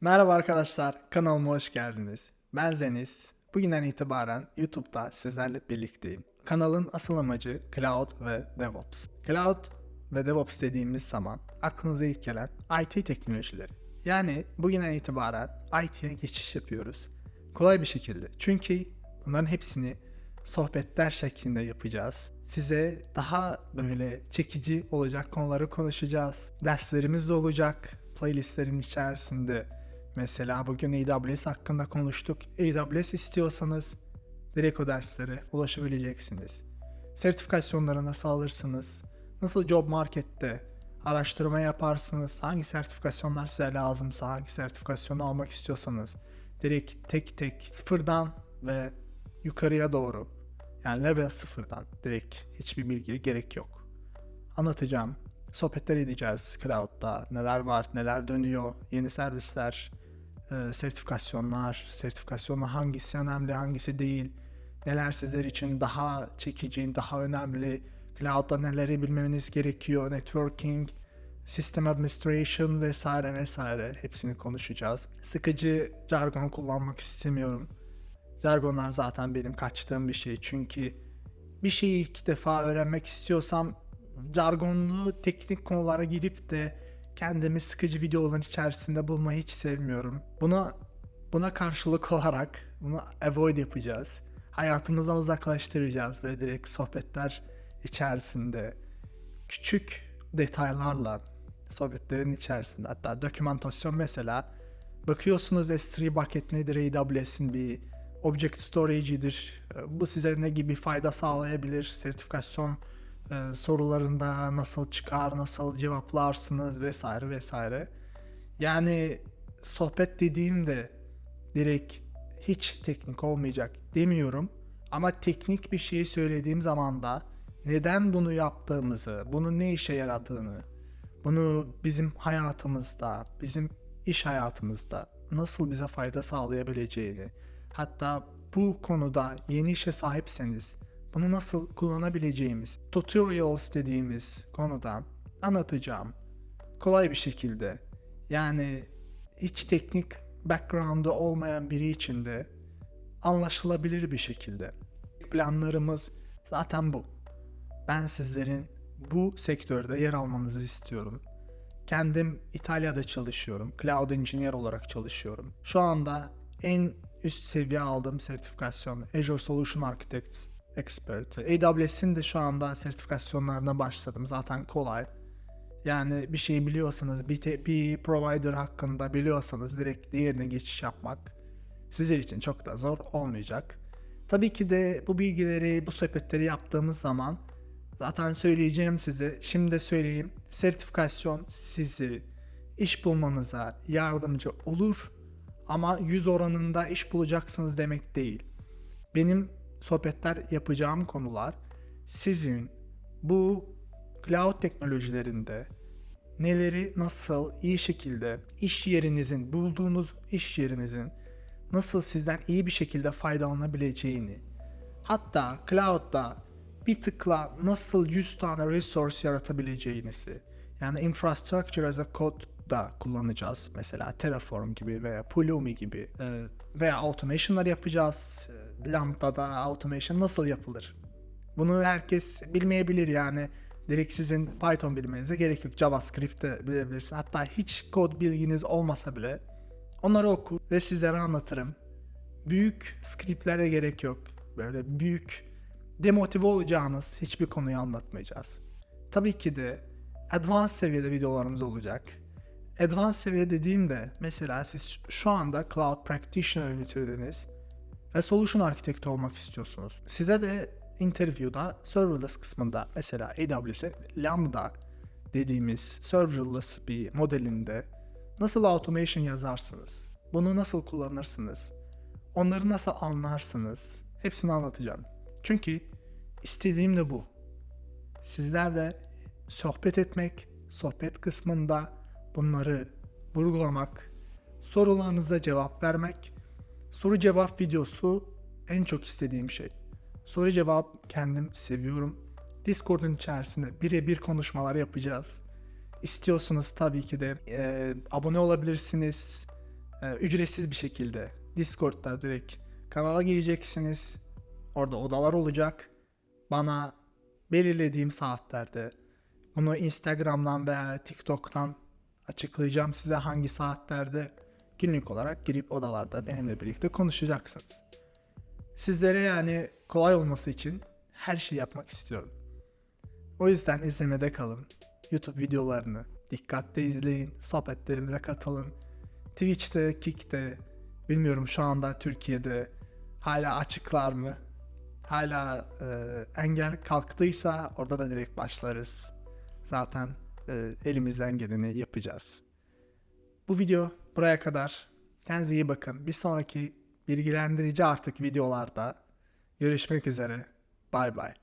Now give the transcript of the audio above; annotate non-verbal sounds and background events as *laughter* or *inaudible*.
Merhaba arkadaşlar, kanalıma hoş geldiniz. Ben Zeniz. Bugünden itibaren YouTube'da sizlerle birlikteyim. Kanalın asıl amacı Cloud ve DevOps. Cloud ve DevOps dediğimiz zaman aklınıza ilk gelen IT teknolojileri. Yani bugünden itibaren IT'ye geçiş yapıyoruz. Kolay bir şekilde. Çünkü bunların hepsini sohbetler şeklinde yapacağız. Size daha böyle çekici olacak konuları konuşacağız. Derslerimiz de olacak playlistlerin içerisinde. Mesela bugün AWS hakkında konuştuk. AWS istiyorsanız direkt o derslere ulaşabileceksiniz. Sertifikasyonları nasıl alırsınız? Nasıl job markette araştırma yaparsınız? Hangi sertifikasyonlar size lazımsa, hangi sertifikasyonu almak istiyorsanız direkt tek tek sıfırdan ve yukarıya doğru yani level sıfırdan direkt hiçbir bilgiye gerek yok. Anlatacağım. Sohbetler edeceğiz Cloud'da. Neler var, neler dönüyor, yeni servisler, e, sertifikasyonlar, sertifikasyonla hangisi önemli, hangisi değil, neler sizler için daha çekici, daha önemli, Cloud'da neleri bilmeniz gerekiyor, networking, system administration vesaire vesaire hepsini konuşacağız. Sıkıcı jargon kullanmak istemiyorum. Jargonlar zaten benim kaçtığım bir şey. Çünkü bir şeyi ilk defa öğrenmek istiyorsam jargonlu teknik konulara girip de kendimi sıkıcı videoların içerisinde bulmayı hiç sevmiyorum. Buna buna karşılık *laughs* olarak bunu avoid yapacağız. Hayatımızdan uzaklaştıracağız ve direkt sohbetler içerisinde küçük detaylarla sohbetlerin içerisinde hatta dokümantasyon mesela bakıyorsunuz S3 bucket nedir AWS'in bir object storage'idir. Bu size ne gibi fayda sağlayabilir? Sertifikasyon e, sorularında nasıl çıkar, nasıl cevaplarsınız vesaire vesaire. Yani sohbet dediğimde direkt hiç teknik olmayacak demiyorum. Ama teknik bir şey söylediğim zaman da neden bunu yaptığımızı, bunun ne işe yaradığını, bunu bizim hayatımızda, bizim iş hayatımızda nasıl bize fayda sağlayabileceğini, hatta bu konuda yeni işe sahipseniz bunu nasıl kullanabileceğimiz tutorials dediğimiz konuda anlatacağım. Kolay bir şekilde. Yani hiç teknik background'ı olmayan biri için de anlaşılabilir bir şekilde. Planlarımız zaten bu. Ben sizlerin bu sektörde yer almanızı istiyorum. Kendim İtalya'da çalışıyorum. Cloud Engineer olarak çalışıyorum. Şu anda en üst seviye aldığım sertifikasyon Azure Solution Architects Expert. AWS'in de şu anda sertifikasyonlarına başladım. Zaten kolay. Yani bir şey biliyorsanız, bir, te- bir provider hakkında biliyorsanız direkt diğerine geçiş yapmak sizler için çok da zor olmayacak. Tabii ki de bu bilgileri, bu sohbetleri yaptığımız zaman zaten söyleyeceğim size, şimdi de söyleyeyim. Sertifikasyon sizi iş bulmanıza yardımcı olur ama 100 oranında iş bulacaksınız demek değil. Benim sohbetler yapacağım konular sizin bu cloud teknolojilerinde neleri nasıl iyi şekilde iş yerinizin bulduğunuz iş yerinizin nasıl sizden iyi bir şekilde faydalanabileceğini hatta cloud'da bir tıkla nasıl 100 tane resource yaratabileceğinizi yani infrastructure as a code da kullanacağız. Mesela Terraform gibi veya Pulumi gibi e, veya automation'lar yapacağız. Lambda'da automation nasıl yapılır? Bunu herkes bilmeyebilir yani. Direkt sizin Python bilmenize gerek yok. JavaScript de bilebilirsin. Hatta hiç kod bilginiz olmasa bile onları oku ve sizlere anlatırım. Büyük scriptlere gerek yok. Böyle büyük demotive olacağınız hiçbir konuyu anlatmayacağız. Tabii ki de advanced seviyede videolarımız olacak. Advanced seviye dediğimde mesela siz şu anda Cloud Practitioner bitirdiniz ve Solution Architect olmak istiyorsunuz. Size de interview'da serverless kısmında mesela AWS'in Lambda dediğimiz serverless bir modelinde nasıl automation yazarsınız? Bunu nasıl kullanırsınız? Onları nasıl anlarsınız? Hepsini anlatacağım. Çünkü istediğim de bu. Sizlerle sohbet etmek, sohbet kısmında bunları vurgulamak, sorularınıza cevap vermek. Soru cevap videosu en çok istediğim şey. Soru cevap kendim seviyorum. Discord'un içerisinde birebir konuşmalar yapacağız. İstiyorsanız tabii ki de e, abone olabilirsiniz. e, ücretsiz bir şekilde Discord'da direkt kanala gireceksiniz. Orada odalar olacak. Bana belirlediğim saatlerde bunu Instagram'dan veya TikTok'tan açıklayacağım size hangi saatlerde günlük olarak girip odalarda benimle birlikte konuşacaksınız. Sizlere yani kolay olması için her şeyi yapmak istiyorum. O yüzden izlemede kalın. YouTube videolarını dikkatle izleyin. Sohbetlerimize katılın. Twitch'te, Kick'te, bilmiyorum şu anda Türkiye'de hala açıklar mı? Hala e, engel kalktıysa orada da direkt başlarız. Zaten e, elimizden geleni yapacağız. Bu video buraya kadar. Kendinize iyi bakın. Bir sonraki bilgilendirici artık videolarda görüşmek üzere. Bay bay.